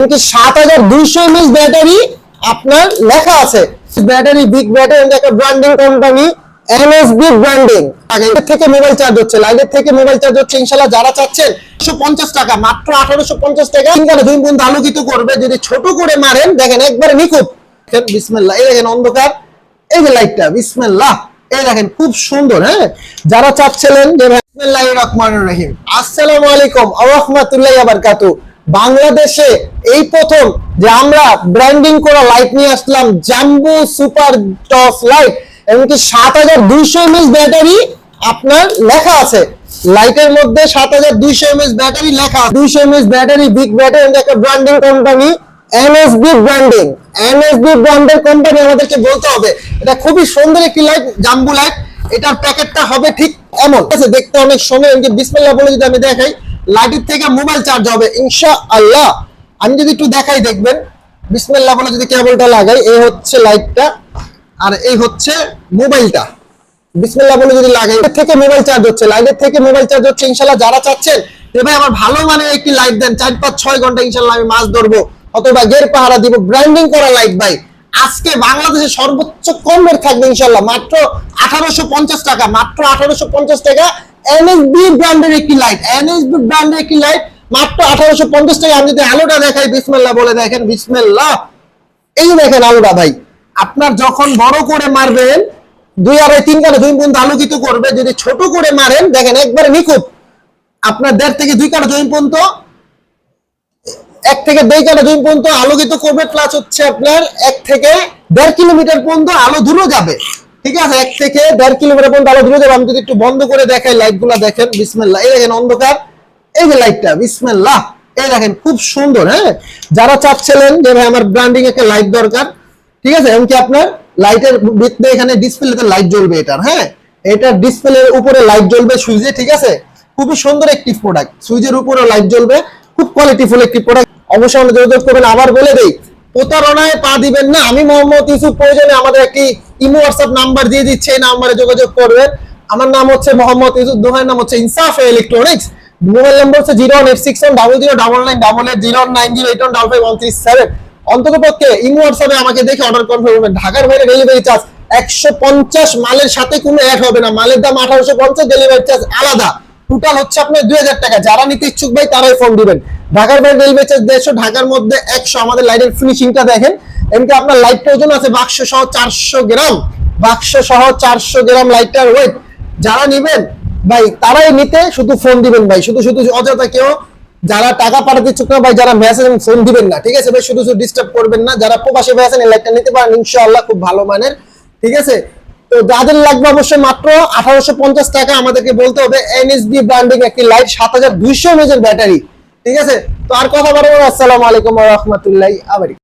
কিন্তু সাত হাজার দুইশো এমএস ব্যাটারি আপনার লেখা আছে। ব্যাটারি বিগ ব্যাটারি একটা ব্র্যান্ডিং কোম্পানি এনএসবি ব্র্যান্ডিং আগের থেকে মোবাইল চার্জ হচ্ছে, লাইনের থেকে মোবাইল চার্জ হচ্ছে ইনশাল্লাহ যারা চাচ্ছেন একশো পঞ্চাশ টাকা, মাত্র আঠারোশো পঞ্চাশ টাকা। তিনখানে দুই বন্ধু আলোকিত করবে, যদি ছোট করে মারেন, দেখেন একবারে নিখুঁত। বিসমিল্লাহ, এই দেখেন অন্ধকার, এই যে লাইটটা বিসমিল্লাহ, এই দেখেন খুব সুন্দর হ্যাঁ? যারা চাচ্ছিলেন যে বিসমিল্লাহির রহমানির রহিম। আসসালামু আলাইকুম ওয়া রাহমাতুল্লাহি ওয়া বাংলাদেশে এই প্রথম যে আমরা ব্র্যান্ডিং করা লাইট নিয়ে আসলাম জাম্বো সুপার টস লাইট এমনকি সাত হাজার দুইশো এমএস ব্যাটারি আপনার লেখা আছে। লাইটের মধ্যে সাত হাজার দুইশো এমএস ব্যাটারি লেখা দুইশো এমএস ব্যাটারি বিগ ব্যাটারি একটা branding company NSB branding NSB ব্র্যান্ডের কোম্পানি আমাদেরকে বলতে হবে, এটা খুবই সুন্দর একটি লাইট জাম্বু লাইট এটার প্যাকেটটা হবে ঠিক এমন। দেখতে অনেক সময় এমনকি বিসমিল্লাহ বলে যদি আমি দেখাই লাইটের থেকে মোবাইল চার্জ হবে ইনশা আল্লাহ আমি যদি একটু দেখাই দেখবেন, বিসমিল্লাহ বলে যদি কেবলটা লাগাই, এই হচ্ছে লাইটটা আর এই হচ্ছে মোবাইলটা। বিসমিল্লাহ বলে যদি লাগাই থেকে মোবাইল চার্জ হচ্ছে, লাইটের থেকে মোবাইল চার্জ হচ্ছে ইনশাল্লাহ যারা চাচ্ছেন যে ভাই আমার ভালো মানের একটি লাইট দেন, চার পাঁচ ছয় ঘণ্টা ইনশাল্লাহ আমি মাছ ধরবো, অথবা গের পাহারা দিব ব্র্যান্ডিং করা লাইট ভাই। আজকে বাংলাদেশে সর্বোচ্চ কম রেট থাকবে ইনশাল্লাহ মাত্র আঠারোশো পঞ্চাশ টাকা, মাত্র আঠারোশো পঞ্চাশ টাকা এনএসবি ব্র্যান্ডের একটি লাইট এনএসবি ব্র্যান্ডের একটি লাইট মাত্র আঠারোশো পঞ্চাশ টাকা আমি যদি আলোটা দেখাই, বিসমিল্লাহ বলে দেখেন, বিসমিল্লাহ। এই দেখেন আলোটা ভাই, আপনার যখন বড় করে মারবেন, দুই আড়াই, তিন কাটা দুই পর্যন্ত আলোকিত করবে, যদি ছোট করে মারেন, দেখেন একবারে নিখুঁত। আপনার দেড় থেকে দুই কাটা দুই পর্যন্ত, এক থেকে দুই কাটা দুই পর্যন্ত আলোকিত করবে প্লাস হচ্ছে আপনার এক থেকে দেড় কিলোমিটার পর্যন্ত আলো দূরে যাবে। ঠিক আছে, এক থেকে দেড় কিলোমিটার পর্যন্ত আলো যাবে। আমি যদি একটু বন্ধ করে দেখাই লাইটগুলা দেখেন বিসমেল্লা এই দেখেন অন্ধকার। এই যে লাইটটা বিসমেল্লাহ। এই দেখেন, খুব সুন্দর হ্যাঁ? যারা চাচ্ছিলেন যে, ভাই, আমার ব্র্যান্ডিং একটা লাইট দরকার। ঠিক আছে, এমনকি আপনার লাইটের ভিতরে এখানে ডিসপ্লেতে লাইট জ্বলবে এটার হ্যাঁ? এটার ডিসপ্লের উপরে লাইট জ্বলবে সুইচে, ঠিক আছে? খুবই সুন্দর একটি প্রোডাক্ট সুইচের উপরে লাইট জ্বলবে। খুব কোয়ালিটিফুল একটি প্রোডাক্ট অবশ্যই যোগাযোগ করবেন। আবার বলে দেই, প্রতারণায় পা দিবেন না। আমি মোহাম্মদ ইউসুফ, প্রয়োজনে আমাদের একটি ইমো হোয়াটসঅ্যাপ নাম্বার দিয়ে দিচ্ছে, এই নাম্বারে যোগাযোগ করবেন। আমার নাম হচ্ছে মোহাম্মদ ইউসুফ নাম হচ্ছে ইনসাফ ইলেকট্রনিক্স মোবাইল নাম্বার হচ্ছে zero one eight six one double zero double nine double eight zero nine zero eight one double five one three seven. অন্তত পক্ষে ইমো হোয়াটসঅ্যাপে আমাকে দেখে অর্ডার কনফার্ম করবেন ঢাকার বাইরে ডেলিভারি চার্জ একশো পঞ্চাশ, মালের সাথে কোনো অ্যাড হবে না। মালের দাম আঠারোশো পঞ্চাশ ডেলিভারি চার্জ আলাদা। টোটাল হচ্ছে আপনার দুই হাজার টাকা। যারা নিতে ইচ্ছুক ভাই, তারাই ফোন দিবেন। ঢাকার বাইরে ডেলিভারি চার্জ দেড়শো, ঢাকার মধ্যে একশো। আমাদের লাইটের ফিনিশিংটা দেখেন। এমনি আপনার লাইটটা ওজন আছে? বাক্স সহ চারশো গ্রাম। বাক্স সহ চারশো গ্রাম লাইটটার ওয়েট যারা নিবেন, ভাই, তারাই নিতে শুধু ফোন দিবেন, ভাই। শুধু শুধু অযথা কেউ যারা টাকা পাঠাতে ইচ্ছুক না, ভাই, যারা মেসেজ এবং ফোন দিবেন না, ঠিক আছে? ভাই, শুধু শুধু ডিস্টার্ব করবেন না। যারা প্রবাসী ভাই আছেন লাইটটা নিতে পারেন, ইনশাআল্লাহ খুব ভালো মানের, ঠিক আছে? তো যাদের লাগবে অবশ্যই মাত্র আঠারোশো পঞ্চাশ টাকা আমাদেরকে বলতে হবে। এনএসবি ব্র্যান্ডিং একটি লাইট সাত হাজার দুইশো ব্যাটারি, ঠিক আছে? তো আর কথা বলব আসসালামু আলাইকুম রহমতুল্লাহ আবারি